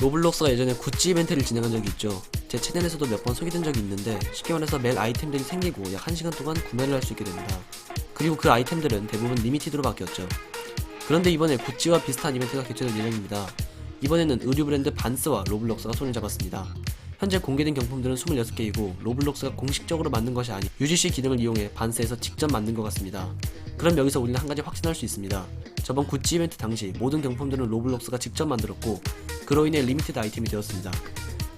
로블록스가 예전에 굿즈 이벤트를 진행한 적이 있죠. 제 채널에서도 몇 번 소개된 적이 있는데 쉽게 말해서 매일 아이템들이 생기고 약 1시간 동안 구매를 할 수 있게 됩니다. 그리고 그 아이템들은 대부분 리미티드로 바뀌었죠. 그런데 이번에 굿즈와 비슷한 이벤트가 개최될 예정입니다. 이번에는 의류 브랜드 반스와 로블록스가 손을 잡았습니다. 현재 공개된 경품들은 26개이고 로블록스가 공식적으로 만든 것이 아닌 UGC 기능을 이용해 반스에서 직접 만든 것 같습니다. 그럼 여기서 우리는 한 가지 확신할 수 있습니다. 저번 굿즈 이벤트 당시 모든 경품들은 로블록스가 직접 만들었고 그로 인해 리미티드 아이템이 되었습니다.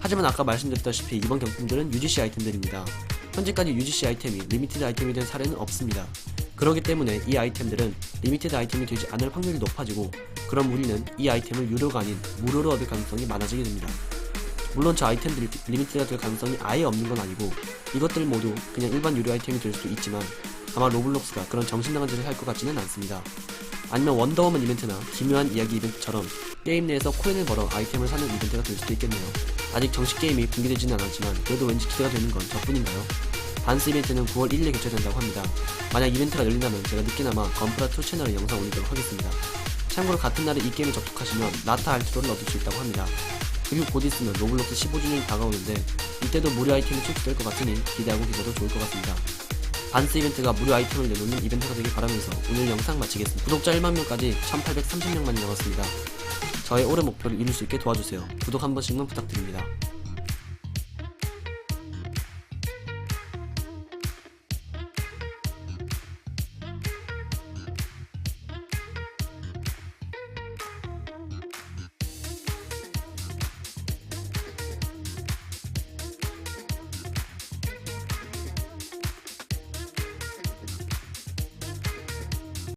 하지만 아까 말씀드렸다시피 이번 경품들은 UGC 아이템들입니다. 현재까지 UGC 아이템이 리미티드 아이템이 된 사례는 없습니다. 그렇기 때문에 이 아이템들은 리미티드 아이템이 되지 않을 확률이 높아지고 그럼 우리는 이 아이템을 유료가 아닌 무료로 얻을 가능성이 많아지게 됩니다. 물론 저 아이템들이 리미티드가 될 가능성이 아예 없는 건 아니고 이것들 모두 그냥 일반 유료 아이템이 될 수도 있지만 아마 로블록스가 그런 정신나간 짓을 할 것 같지는 않습니다. 아니면 원더워먼 이벤트나 기묘한 이야기 이벤트처럼 게임 내에서 코인을 벌어 아이템을 사는 이벤트가 될 수도 있겠네요. 아직 정식 게임이 공개되지는 않았지만 그래도 왠지 기대가 되는 건 저뿐인가요? 반스 이벤트는 9월 1일에 개최된다고 합니다. 만약 이벤트가 열린다면 제가 늦게나마 건프라2 채널에 영상 올리도록 하겠습니다. 참고로 같은 날에 이 게임에 접속하시면 나타 알트로를 얻을 수 있다고 합니다. 그리고 곧 있으면 로블록스 15주년이 다가오는데 이때도 무료 아이템이 출시될 것 같으니 기대하고 계셔도 좋을 것 같습니다. 반스 이벤트가 무료 아이템을 내놓는 이벤트가 되길 바라면서 오늘 영상 마치겠습니다. 구독자 1만 명까지 1830명만이 남았습니다. 저의 올해 목표를 이룰 수 있게 도와주세요. 구독 한 번씩만 부탁드립니다.